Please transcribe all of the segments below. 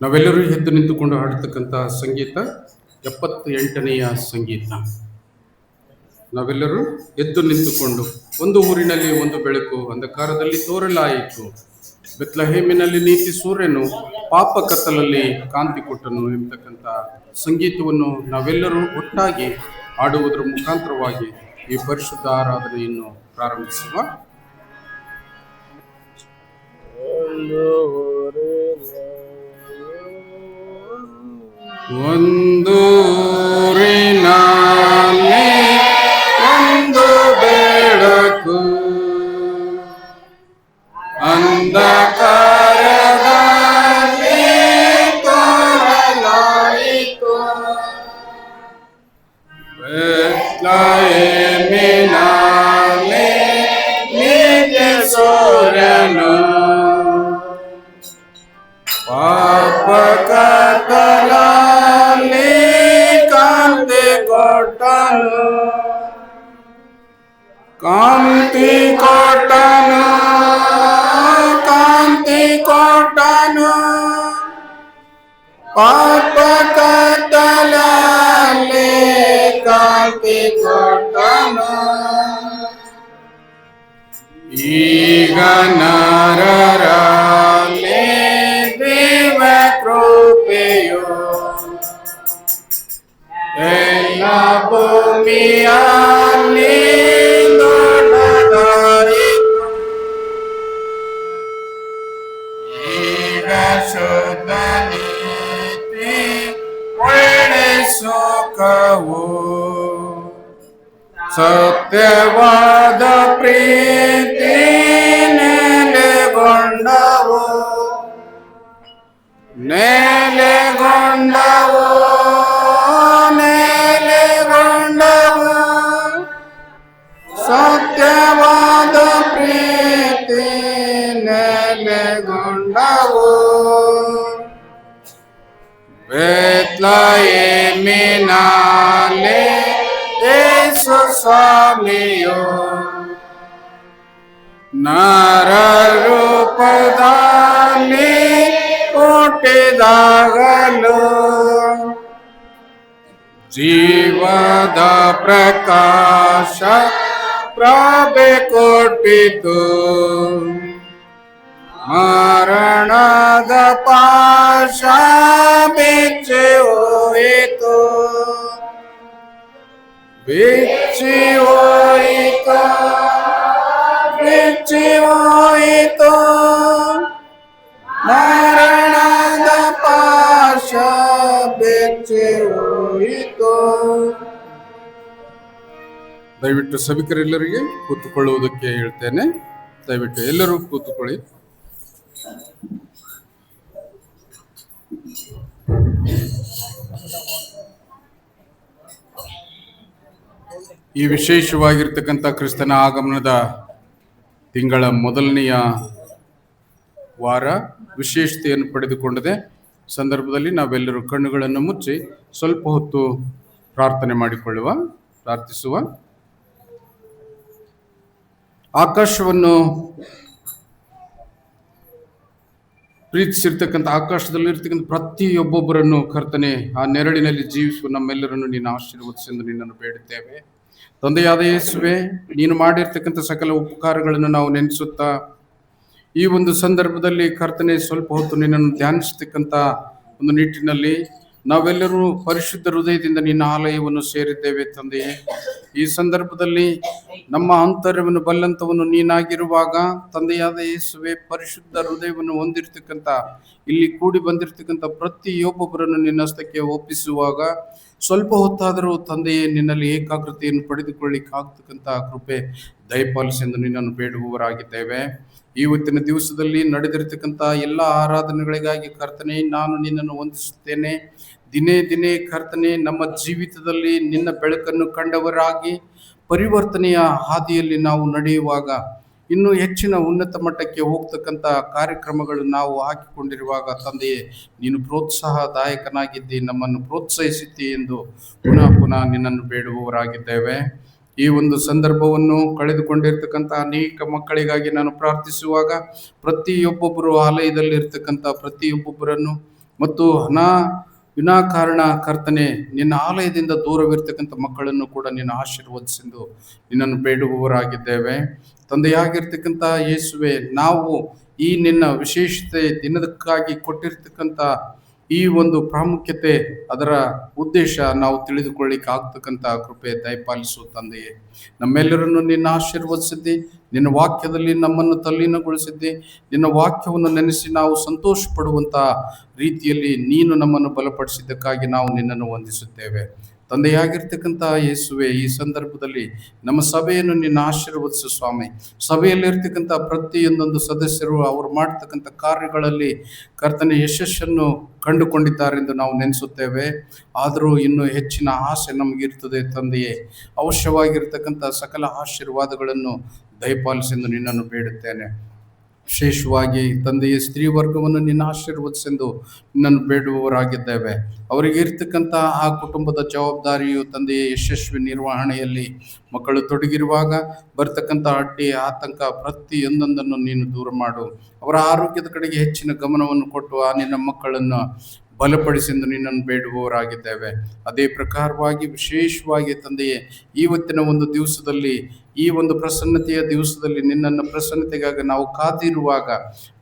ನಾವೆಲ್ಲರೂ ಎದ್ದು ನಿಂತುಕೊಂಡು ಹಾಡತಕ್ಕಂಥ ಸಂಗೀತ ಎಪ್ಪತ್ತ ಎಂಟನೆಯ ಸಂಗೀತ. ನಾವೆಲ್ಲರೂ ಎದ್ದು ನಿಂತುಕೊಂಡು ಒಂದು ಊರಿನಲ್ಲಿ ಒಂದು ಬೆಳಕು, ಅಂಧಕಾರದಲ್ಲಿ ತೋರಲಾಯಿತು. ಬೆತ್ಲಹೇಮಿನಲ್ಲಿ ನೀತಿ ಸೂರ್ಯನು, ಪಾಪ ಕತ್ತಲಲ್ಲಿ ಕಾಂತಿ ಕೊಟ್ಟನು ಎಂಬತಕ್ಕಂಥ ಸಂಗೀತವನ್ನು ನಾವೆಲ್ಲರೂ ಒಟ್ಟಾಗಿ ಹಾಡುವುದರ ಮುಖಾಂತರವಾಗಿ ಈ ಪರಿಶುದ್ಧ ಆರಾಧನೆಯನ್ನು ಪ್ರಾರಂಭಿಸುವ ಊರಿನಲ್ಲಿ ಒಂದು ಬೆಳಕು ಅಂಧಕಾರದಲ್ಲಿ ತೋರಲಾಯಿತು ಬೆತ್ಲೆಹೇಮಿನಲ್ಲಿ ನಿತ್ಯ ಸೂರ್ಯನು ಕಾಂತಿ ಕೊಟ್ಟನು ಕಾಂತಿ ಕೊಟ್ಟನು ಪಾಪ ಕತ್ತಲಲ್ಲಿ ಕಾಂತಿ ಕೊಟ್ಟನು ಈಗ ನರರಲ್ಲಿ ಈಗ ಶುದ್ಧ ನೀತಿ ಒಳ್ಳೆ ಸುಖವು ಸತ್ಯವಾದ ಪ್ರೀತಿ ನೆಲೆಗೊಂಡವು ನೆಲೆಗೊಂಡವು ನೆಲೆಗೊಂಡವು ಸತ್ಯವಾದ مثلئ من عليه صلي نار روپ دالی উঠে দাগল জীবদ প্রকাশ প্রবে কোটিত মরণদ পাশাবে ಬಿಚ್ಚಿ ಹೋಯಿತು. ಬಿಚ್ಚಿ ಹೋಯಿತು. ಬಿಚ್ಚಿ ಹೋಯಿತು. ಮರಣದ ಪಾಶ ಬೆಚ್ಚಿ ಹೋಯಿತು. ದಯವಿಟ್ಟು ಸಭಿಕರೆಲ್ಲರಿಗೆ ಕೂತುಕೊಳ್ಳುವುದಕ್ಕೆ ಹೇಳ್ತೇನೆ. ದಯವಿಟ್ಟು ಎಲ್ಲರೂ ಕೂತುಕೊಳ್ಳಿ. ಈ ವಿಶೇಷವಾಗಿರ್ತಕ್ಕಂಥ ಕ್ರಿಸ್ತನ ಆಗಮನದ ತಿಂಗಳ ಮೊದಲನೆಯ ವಾರ ವಿಶೇಷತೆಯನ್ನು ಪಡೆದುಕೊಂಡಿದೆ ಸಂದರ್ಭದಲ್ಲಿ ನಾವೆಲ್ಲರೂ ಕಣ್ಣುಗಳನ್ನು ಮುಚ್ಚಿ ಸ್ವಲ್ಪ ಹೊತ್ತು ಪ್ರಾರ್ಥನೆ ಮಾಡಿಕೊಳ್ಳುವ, ಪ್ರಾರ್ಥಿಸುವ. ಆಕಾಶವನ್ನು ಪ್ರೀತಿಸಿರ್ತಕ್ಕಂಥ ಆಕಾಶದಲ್ಲಿರ್ತಕ್ಕಂಥ ಪ್ರತಿಯೊಬ್ಬೊಬ್ಬರನ್ನು ಕರ್ತನೆ, ಆ ನೆರಳಿನಲ್ಲಿ ಜೀವಿಸುವ ನಮ್ಮೆಲ್ಲರನ್ನು ನೀನು ಆಶೀರ್ವದಿಸೆಂದು ನಿನ್ನನ್ನು ಬೇಡುತ್ತೇವೆ ತಂದೆಯಾದ ಯೇಸುವೆ, ನೀನು ಮಾಡಿರ್ತಕ್ಕಂಥ ಸಕಲ ಉಪಕಾರಗಳನ್ನು ನಾವು ನೆನೆಸುತ್ತಾ, ಈ ಒಂದು ಸಂದರ್ಭದಲ್ಲಿ ಕರ್ತನೆ ಸ್ವಲ್ಪ ಹೊತ್ತು ನಿನ್ನನ್ನು ಧ್ಯಾನಿಸತಕ್ಕಂಥ ಒಂದು ನಿಟ್ಟಿನಲ್ಲಿ ನಾವೆಲ್ಲರೂ ಪರಿಶುದ್ಧ ಹೃದಯದಿಂದ ನಿನ್ನ ಆಲಯವನ್ನು ಸೇರಿದ್ದೇವೆ ತಂದೆಯೇ. ಈ ಸಂದರ್ಭದಲ್ಲಿ ನಮ್ಮ ಅಂತರ್ಯವನ್ನು ಬಲ್ಲಂತವನ್ನು ನೀನಾಗಿರುವಾಗ ತಂದೆಯಾದ ಯೇಸುವೆ ಪರಿಶುದ್ಧ ಹೃದಯವನ್ನು ಹೊಂದಿರತಕ್ಕಂಥ, ಇಲ್ಲಿ ಕೂಡಿ ಬಂದಿರತಕ್ಕಂಥ ಪ್ರತಿಯೊಬ್ಬೊಬ್ಬರನ್ನು ನಿನ್ನ ಹಸ್ತಕ್ಕೆ ಒಪ್ಪಿಸುವಾಗ ಸ್ವಲ್ಪ ಹೊತ್ತಾದರೂ ತಂದೆಯೇ ನಿನ್ನಲ್ಲಿ ಏಕಾಗ್ರತೆಯನ್ನು ಪಡೆದುಕೊಳ್ಳಿಕ್ಕೆ ಆಗ್ತಕ್ಕಂಥ ಕೃಪೆ ದಯಪಾಲಿಸೆಂದು ನಿನ್ನನ್ನು ಬೇಡುವವರಾಗಿದ್ದೇವೆ. ಇವತ್ತಿನ ದಿವಸದಲ್ಲಿ ನಡೆದಿರತಕ್ಕಂತಹ ಎಲ್ಲ ಆರಾಧನೆಗಳಿಗಾಗಿ ಕರ್ತನೆ, ನಾನು ನಿನ್ನನ್ನು ವಂದಿಸುತ್ತೇನೆ. ದಿನೇ ದಿನೇ ಕರ್ತನೆ, ನಮ್ಮ ಜೀವಿತದಲ್ಲಿ ನಿನ್ನ ಬೆಳಕನ್ನು ಕಂಡವರಾಗಿ ಪರಿವರ್ತನೆಯ ಹಾದಿಯಲ್ಲಿ ನಾವು ನಡೆಯುವಾಗ, ಇನ್ನೂ ಹೆಚ್ಚಿನ ಉನ್ನತ ಮಟ್ಟಕ್ಕೆ ಹೋಗ್ತಕ್ಕಂಥ ಕಾರ್ಯಕ್ರಮಗಳು ನಾವು ಹಾಕಿಕೊಂಡಿರುವಾಗ ತಂದೆಯೇ, ನೀನು ಪ್ರೋತ್ಸಾಹದಾಯಕನಾಗಿದ್ದಿ, ನಮ್ಮನ್ನು ಪ್ರೋತ್ಸಾಹಿಸಿದ್ದಿ ಎಂದು ಪುನಃ ಪುನಃ ನಿನ್ನನ್ನು ಬೇಡುವವರಾಗಿದ್ದೇವೆ. ಈ ಒಂದು ಸಂದರ್ಭವನ್ನು ಕಳೆದುಕೊಂಡಿರ್ತಕ್ಕಂಥ ಅನೇಕ ಮಕ್ಕಳಿಗಾಗಿ ನಾನು ಪ್ರಾರ್ಥಿಸುವಾಗ, ಪ್ರತಿಯೊಬ್ಬೊಬ್ಬರು ಆಲಯದಲ್ಲಿ ಇರ್ತಕ್ಕಂಥ ಪ್ರತಿಯೊಬ್ಬೊಬ್ಬರನ್ನು ಮತ್ತು ಹಣ ವಿನಾಕಾರಣ ಕರ್ತನೆ, ನಿನ್ನ ಆಲಯದಿಂದ ದೂರವಿರ್ತಕ್ಕಂಥ ಮಕ್ಕಳನ್ನು ಕೂಡ ನಿನ್ನ ಆಶೀರ್ವದಿಸಿದ್ದು ನಿನ್ನನ್ನು ಬೇಡುವವರಾಗಿದ್ದೇವೆ. ತಂದೆಯಾಗಿರ್ತಕ್ಕಂಥ ಯೇಸುವೆ, ನಾವು ಈ ನಿನ್ನ ವಿಶೇಷತೆ ದಿನದಕ್ಕಾಗಿ ಕೊಟ್ಟಿರ್ತಕ್ಕಂಥ ಈ ಒಂದು ಪ್ರಾಮುಖ್ಯತೆ, ಅದರ ಉದ್ದೇಶ ನಾವು ತಿಳಿದುಕೊಳ್ಳಿಕ್ಕೆ ಆಗ್ತಕ್ಕಂಥ ಕೃಪೆ ದಯಪಾಲಿಸು ತಂದೆಯೇ. ನಮ್ಮೆಲ್ಲರನ್ನು ನಿನ್ನ ಆಶೀರ್ವದಿಸಿದ್ದಿ, ನಿನ್ನ ವಾಕ್ಯದಲ್ಲಿ ನಮ್ಮನ್ನು ತಲ್ಲೀನಗೊಳಿಸಿದ್ದಿ, ನಿನ್ನ ವಾಕ್ಯವನ್ನು ನೆನೆಸಿ ನಾವು ಸಂತೋಷ ಪಡುವಂಥ ರೀತಿಯಲ್ಲಿ ನೀನು ನಮ್ಮನ್ನು ಬಲಪಡಿಸಿದ್ದಕ್ಕಾಗಿ ನಾವು ನಿನ್ನನ್ನು ವಂದಿಸುತ್ತೇವೆ. ತಂದೆಯಾಗಿರ್ತಕ್ಕಂಥ ಯೇಸುವೆ, ಈ ಸಂದರ್ಭದಲ್ಲಿ ನಮ್ಮ ಸಭೆಯನ್ನು ನಿನ್ನ ಆಶೀರ್ವದಿಸು ಸ್ವಾಮಿ. ಸಭೆಯಲ್ಲಿರ್ತಕ್ಕಂಥ ಪ್ರತಿಯೊಂದೊಂದು ಸದಸ್ಯರು ಅವರು ಮಾಡ್ತಕ್ಕಂಥ ಕಾರ್ಯಗಳಲ್ಲಿ ಕರ್ತನ ಯಶಸ್ಸನ್ನು ಕಂಡುಕೊಂಡಿದ್ದಾರೆಂದು ನಾವು ನೆನೆಸುತ್ತೇವೆ. ಆದರೂ ಇನ್ನೂ ಹೆಚ್ಚಿನ ಆಸೆ ನಮಗಿರ್ತದೆ ತಂದೆಯೇ. ಅವಶ್ಯವಾಗಿರ್ತಕ್ಕಂಥ ಸಕಲ ಆಶೀರ್ವಾದಗಳನ್ನು ದಯಪಾಲಿಸೆಂದು ನಿನ್ನನ್ನು ಬೇಡುತ್ತೇನೆ. ವಿಶೇಷವಾಗಿ ತಂದೆಯ ಸ್ತ್ರೀ ವರ್ಗವನ್ನು ನಿನ್ನ ಆಶೀರ್ವದಿಸೆಂದು ನಿನ್ನನ್ನು ಬೇಡುವವರಾಗಿದ್ದೇವೆ. ಅವರಿಗೆ ಇರ್ತಕ್ಕಂತಹ ಆ ಕುಟುಂಬದ ಜವಾಬ್ದಾರಿಯು ತಂದೆಯ ಯಶಸ್ವಿ ನಿರ್ವಹಣೆಯಲ್ಲಿ ಮಕ್ಕಳು ತೊಡಗಿರುವಾಗ ಬರ್ತಕ್ಕಂಥ ಅಡ್ಡಿ ಆತಂಕ ಪ್ರತಿಯೊಂದೊಂದನ್ನು ನೀನು ದೂರ ಮಾಡು. ಅವರ ಆರೋಗ್ಯದ ಕಡೆಗೆ ಹೆಚ್ಚಿನ ಗಮನವನ್ನು ಕೊಟ್ಟು ಆ ನಿನ್ನ ಮಕ್ಕಳನ್ನು ಬಲಪಡಿಸೆಂದು ನಿನ್ನನ್ನು ಬೇಡುವವರಾಗಿದ್ದೇವೆ. ಅದೇ ಪ್ರಕಾರವಾಗಿ ವಿಶೇಷವಾಗಿ ತಂದೆಯೇ ಇವತ್ತಿನ ಒಂದು ದಿವಸದಲ್ಲಿ ಈ ಒಂದು ಪ್ರಸನ್ನತೆಯ ದಿವಸದಲ್ಲಿ ನಿನ್ನನ್ನು ಪ್ರಸನ್ನತೆಗಾಗಿ ನಾವು ಕಾದಿರುವಾಗ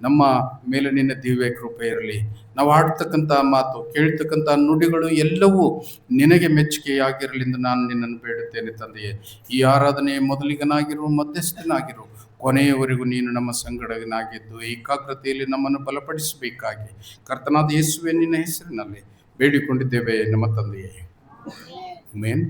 ನಮ್ಮ ಮೇಲೆ ನಿನ್ನ ದಿವ್ಯ ಕೃಪೆ ಇರಲಿ. ನಾವು ಆಡ್ತಕ್ಕಂಥ ಮಾತು, ಕೇಳ್ತಕ್ಕಂಥ ನುಡಿಗಳು ಎಲ್ಲವೂ ನಿನಗೆ ಮೆಚ್ಚುಗೆಯಾಗಿರಲೆಂದು ನಾನು ನಿನ್ನನ್ನು ಬೇಡುತ್ತೇನೆ ತಂದೆಯೇ. ಈ ಆರಾಧನೆ ಮೊದಲಿಗನಾಗಿರು, ಮಧ್ಯಸ್ಥನಾಗಿರು. ಕೊನೆಯವರೆಗೂ ನೀನು ನಮ್ಮ ಸಂಗಡನಾಗಿದ್ದು, ಏಕಾಗ್ರತೆಯಲ್ಲಿ ನಮ್ಮನ್ನು ಬಲಪಡಿಸಬೇಕಾಗಿ. ಕರ್ತನಾದ ಯೇಸುವೆ ನಿನ್ನ ಹೆಸರಿನಲ್ಲಿ ಬೇಡಿಕೊಂಡಿದ್ದೇವೆ ನಮ್ಮ ತಂದೆಯೇ. ಮೇನ್